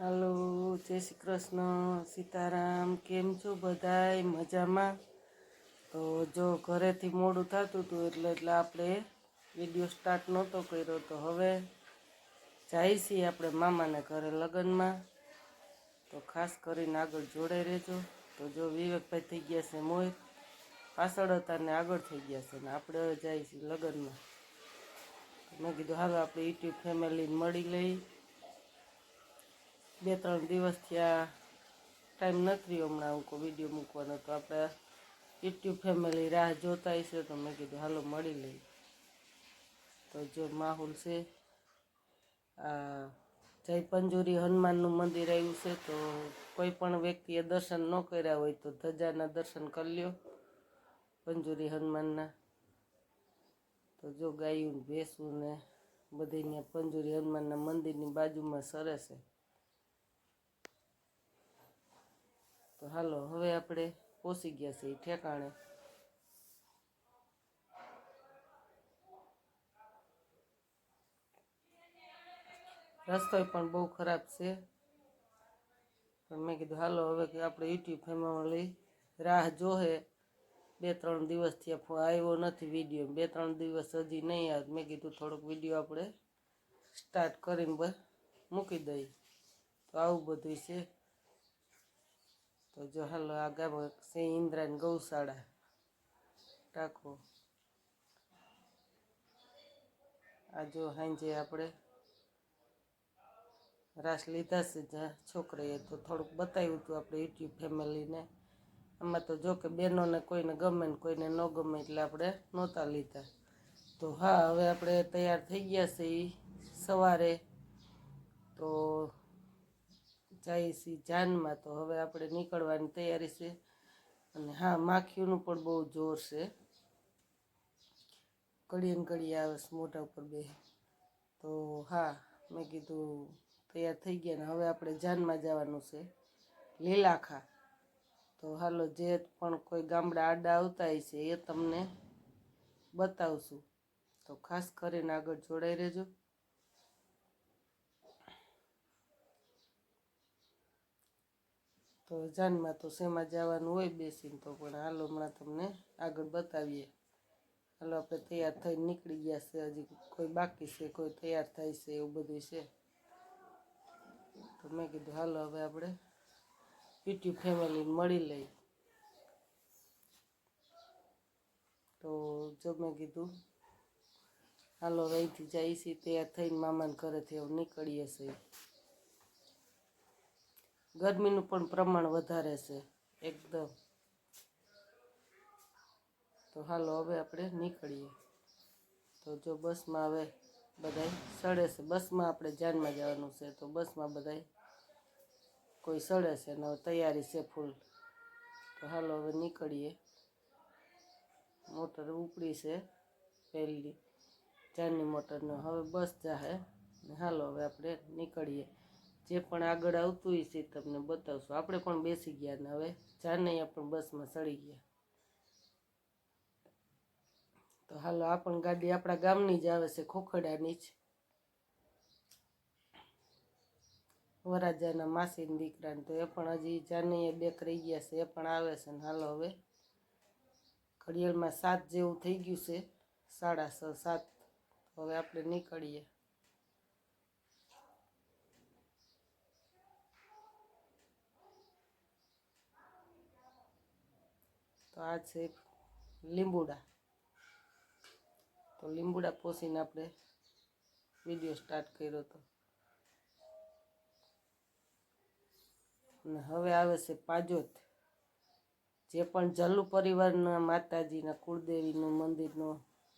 હાલો, જય શ્રી કૃષ્ણ, સીતારામ, કેમ છો બધાય? મજામાં? તો જો ઘરેથી મોડું થતું હતું એટલે એટલે આપણે વીડિયો સ્ટાર્ટ નહોતો કર્યો. તો હવે જાય છીએ આપણે મામાને ઘરે લગ્નમાં. તો ખાસ કરીને આગળ જોડાઈ રહેજો. તો જો વિવેકભાઈ થઈ ગયા છે મોહિત પાછળ હતા ને આગળ થઈ ગયા છે ને આપણે હવે જાય છીએ લગ્નમાં. મેં કીધું, હાલો, આપણે યુટ્યુબ ફેમિલીને મળી લઈ. બે ત્રણ દિવસથી આ ટાઈમ નથી હમણાં હું વીડિયો મૂકવાનો તો આપણે યુટ્યુબ ફેમિલી રાહ જોતા હશે તો મેં કીધું, હાલો, મળી લઈ તો જો માહોલ છે, આ જય પંજુરી હનુમાનનું મંદિર આવ્યું છે, તો કોઈ પણ વ્યક્તિએ દર્શન ન કર્યા હોય તો ધજાના દર્શન કરી લ્યો, પંજુરી હનુમાનના. તો જો ગાયું ભેંસું ને બધી પંજુરી હનુમાનના મંદિરની બાજુમાં સરસ છે. તો હાલો, હવે આપણે પહોંચી ગયા છીએ ઠેકાણે. રસ્તો પણ બહુ ખરાબ છે. પણ મેં કીધું, હાલો, હવે કે આપણે યુટ્યુબ ફેમિલી રાહ જોહે. બે ત્રણ દિવસથી આવ્યો નથી વીડિયો. બે ત્રણ દિવસ હજી નહીં આવે મેં કીધું, થોડોક વીડિયો આપણે સ્ટાર્ટ કરીને મૂકી દઈએ તો આવું બધું છે. તો જો હાલો આ સિંહ ઇન્દ્રાની ગૌશાળા. ટાકો આ જો સાંજે આપણે રાસ લીધા છે જ્યાં છોકરીએ તો થોડુંક બતાવ્યું હતું આપણે યુટ્યુબ ફેમિલીને. આમાં તો જો કે બહેનોને કોઈને ગમે ને કોઈને ન ગમે એટલે આપણે નહોતા લીધા. તો હા, હવે આપણે તૈયાર થઈ ગયા છે ઈ સવારે. તો જાય છીએ જાનમાં તો હવે આપણે નીકળવાની તૈયારી છે. અને હા, માખીઓનું પણ બહુ જોર છે. ઘડીએ ને ઘડીએ આવે છે મોઢા ઉપર બે. તો હા, મેં કીધું તૈયાર થઈ ગયા ને હવે આપણે જાનમાં જવાનું છે. લીલાખા. તો હાલો, જે પણ કોઈ ગામડા આડા આવતા હોય છે એ તમને બતાવશું. તો ખાસ કરીને આગળ જોડાઈ રહેજો. તો જાનમાં તો શેમાં જવાનું હોય બેસીને તો પણ હાલો, હમણાં તમને આગળ બતાવીએ. હાલો, આપણે તૈયાર થઈને નીકળી ગયા છે. હજી કોઈ બાકી છે, કોઈ તૈયાર થાય છે, એવું બધું છે. તો મેં કીધું, હાલો, હવે આપણે યુટ્યુબ ફેમિલી મળી લઈ તો જો મેં કીધું, હાલો અહીંથી જઈશી તૈયાર થઈને મામાને ઘરેથી એવું નીકળીએ છીએ. ગરમીનું પણ પ્રમાણ વધારે છે, એકદમ. તો હાલો હવે આપણે નીકળીએ. તો જો બસમાં હવે બધાય સડે છે. બસમાં આપણે જાનમાં જવાનું છે, તો બસમાં બધાય કોઈ સડે છે ને તૈયારી છે ફૂલ. તો હાલો હવે નીકળીએ. મોટર ઉપડી છે પહેલી. જાનની મોટરનો. હવે બસ જાહે. હાલો હવે આપણે નીકળીએ. જે પણ આગળ આવતું હોય છે તમને બતાવશું. આપણે પણ બેસી ગયા ને હવે. જાનૈયા પણ બસમાં ચડી ગયા. તો હાલો, આ પણ ગાડી આપણા ગામની જ આવે છે, ખોખડાની જ. વરાજાના માસીના દીકરાને તો એ પણ હજી જાનૈયા બેક રહી ગયા છે, એ પણ આવે છે ને હાલો હવે. ઘડિયાળમાં સાત જેવું થઈ ગયું છે, સાડા છ સાત. હવે આપણે નીકળીએ. તો આ છે લીંબુડા. તો લીંબુડા પોસીને આપણે વીડિયો સ્ટાર્ટ કર્યો હતો અને હવે આવે છે પાજોત. જે પણ જલ્લુ પરિવારના માતાજીના કુળદેવીનું મંદિરનો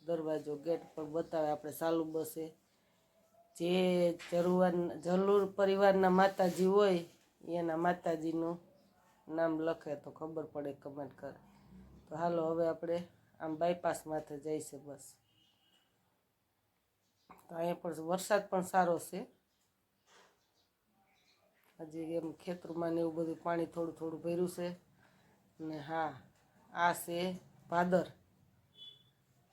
દરવાજો ગેટ પર બતાવે આપણે ચાલુ બસે. જે જરૂર જલ્લુર પરિવારના માતાજી હોય, એના માતાજીનું નામ લખે તો ખબર પડે કમેન્ટ કરે. તો હાલો, હવે આપણે આમ બાયપાસ માથે છે બસ. તો અહીંયા પણ વરસાદ પણ સારો છે. હજી એમ ખેતરમાં ને એવું બધું પાણી થોડું થોડું ભર્યું છે. ને હા, આ છે ભાદર.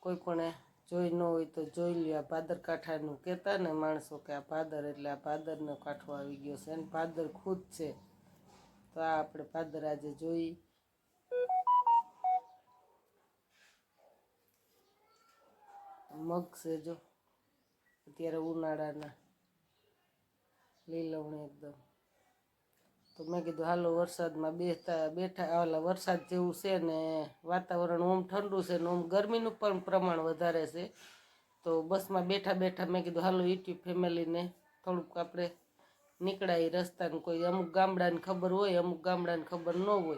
કોઈ પણ જોઈ ન હોય તો જોઈ લ્યો. આ ભાદર કાંઠાનું કહેતા ને માણસો કે આ ભાદર એટલે આ ભાદરનો કાંઠો આવી ગયો છે. અને ભાદર ખુદ છે. તો આ આપણે ભાદર આજે જોઈ. મગ છે જો. અત્યારે ઉનાળાના લીલવણી એકદમ. તો મેં કીધું, હાલો, વરસાદમાં બેસતા, બેઠા ઓલા વરસાદ જેવું છે ને, વાતાવરણ ઓમ ઠંડુ છે ને, ઓમ ગરમીનું પણ પ્રમાણ વધારે છે. તો બસમાં બેઠા બેઠા મેં કીધું, હાલો, યુટ્યુબ ફેમિલીને થોડુંક આપણે નીકળાય રસ્તાને કોઈ અમુક ગામડાની ખબર હોય, અમુક ગામડાની ખબર ન હોય.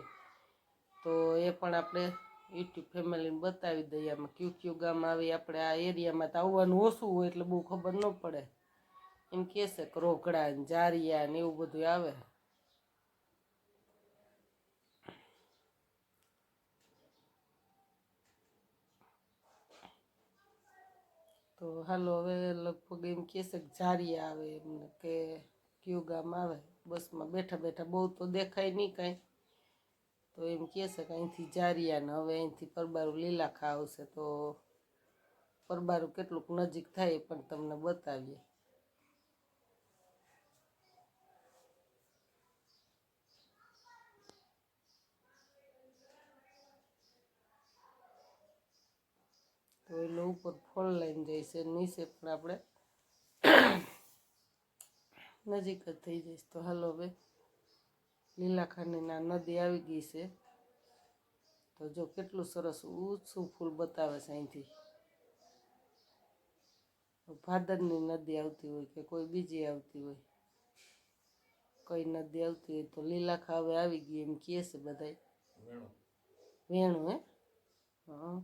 તો એ પણ આપણે યુટ્યુબ ફેમિલીને બતાવી દઈએ. આમાં કયું કયું ગામ આવે, આપણે આ એરિયામાં તો આવવાનું ઓછું હોય એટલે બહુ ખબર ન પડે. એમ કહે છે કે રોકડા ને જારિયા ને એવું બધું આવે. તો હાલો હવે લગભગ એમ કહે છે કે જારિયા આવે એમને કે કયું ગામ આવે. બસમાં બેઠા બેઠા બહુ તો દેખાય નહીં કાંઈ. તો એમ કહે છે કે અહીંથી જારિયા ને હવે અહીંથી પરબારું લીલાખા આવશે તો પરબારું કેટલુંક નજીક થાય પણ તમને બતાવીએ. તો એટલે ઉપર ફોલ લાઈન છે, નીચે પણ આપણે નજીક જ થઈ જઈશ. તો હાલો હવે લીલાખાનીના નદી આવી ગઈ છે. તો જો કેટલું સરસ ઊંચું ફૂલ બતાવે છે અહીંથી. ભાદરની નદી આવતી હોય કે કોઈ બીજી આવતી હોય, કઈ નદી આવતી હોય તો લીલાખા હવે આવી ગઈ એમ કહે છે બધાય. વેણું. હા.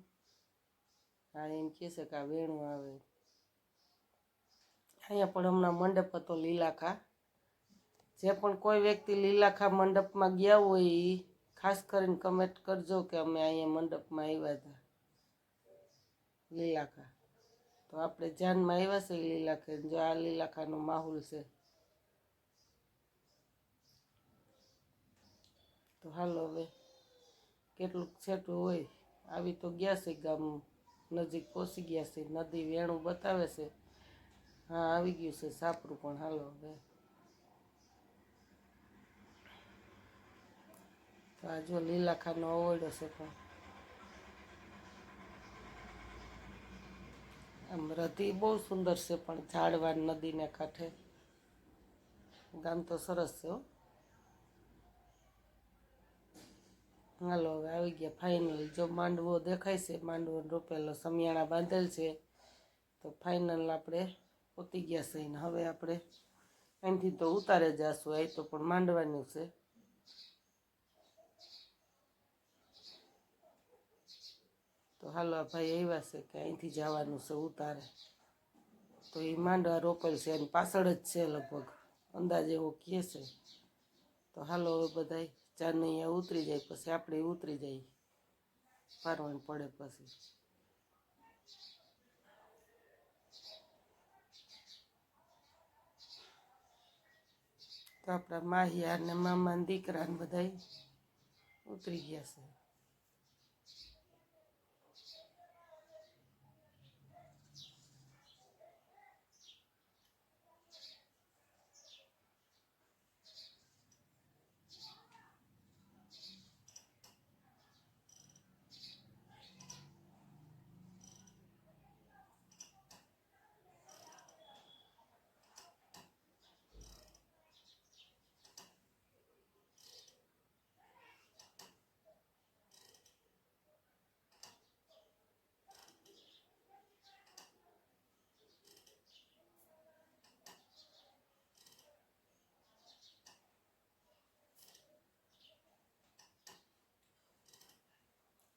હા, એમ કહે છે કે આ વેણું આવે. અહીંયા પણ હમણાં મંડપ હતો લીલાખા. જે પણ કોઈ વ્યક્તિ લીલાખા મંડપમાં ગયા હોય એ ખાસ કરીને કમેન્ટ કરજો કે અમે અહીંયા મંડપમાં આવ્યા હતા. લીલાખા. તો આપણે જાનમાં આવ્યા છે લીલાખા. જો આ લીલાખાનો માહોલ છે. તો હાલો હવે કેટલુંક છેટું હોય. આવી તો ગયા છે ગામ. નજીક પહોંચી ગયા છે. નદી વેણું બતાવે છે. હા, આવી ગયું છે. સાપરું પણ હાલો હવે. તો આ જો લીલાખાનો અવોડો છે પણ. આમ રધી બહુ સુંદર છે પણ ઝાડવાન નદીને કાંઠે. ગામ તો સરસ છે હો. હાલો, હવે આવી ગયા ફાઇનલ જો માંડવો દેખાય છે, માંડવો રોપેલો સમિયાણા બાંધેલ છે, તો ફાઇનલ આપણે પોતી ગયા છે હવે આપણે અહીંથી તો ઉતારે જશું અહીં તો પણ માંડવાનું છે. તો હાલો ભાઈ આવ્યા છે કે અહીંથી જવાનું છે ઉતારે. તો એ માંડવા રોપેલ છે એની પાછળ જ છે લગભગ. અંદાજ એવો કહે છે. તો હાલો હવે બધાય ચાર અહીંયા ઉતરી જાય, પછી આપણે ઉતરી જઈએ. ફારવાનું પડે પછી. તો આપણા માહિયાર ને મામા દીકરા ને બધા ઉતરી ગયા છે.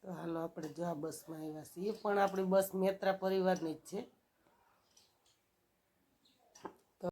તો હાલો આપણે જો આ બસમાં આવ્યા છીએ. પણ આપણી બસ મેત્રા પરિવારની જ છે.